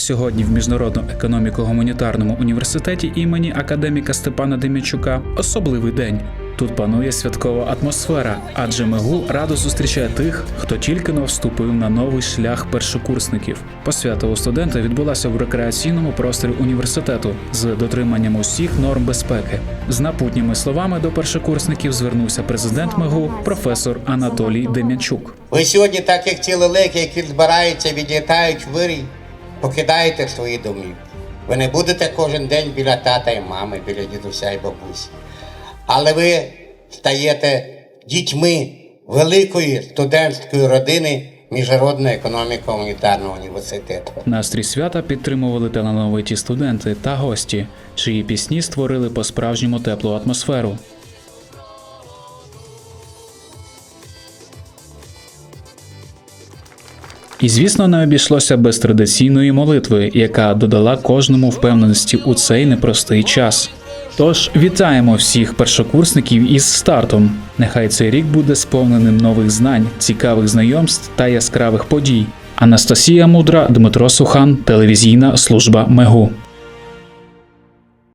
Сьогодні в міжнародно економіко-гуманітарному університеті імені академіка Степана Дем'ячука особливий день. Тут панує святкова атмосфера, адже МЕГУ радо зустрічає тих, хто тільки но вступив на новий шлях першокурсників. Посвята у студента відбулася в рекреаційному просторі університету з дотриманням усіх норм безпеки. З напутніми словами до першокурсників звернувся президент МЕГУ професор Анатолій Дем'ячук. Ви сьогодні, так як ці лелеки, які збираються, відлітають вирій, покидаєте свої домівки. Ви не будете кожен день біля тата і мами, біля дідуся і бабусі. Але ви стаєте дітьми великої студентської родини Міжнародного економіко-гуманітарного університету. Настрій свята підтримували талановиті студенти та гості, чиї пісні створили по-справжньому теплу атмосферу. І звісно, не обійшлося без традиційної молитви, яка додала кожному впевненості у цей непростий час. Тож вітаємо всіх першокурсників із стартом. Нехай цей рік буде сповненим нових знань, цікавих знайомств та яскравих подій. Анастасія Мудра, Дмитро Сухан, телевізійна служба МЕГУ.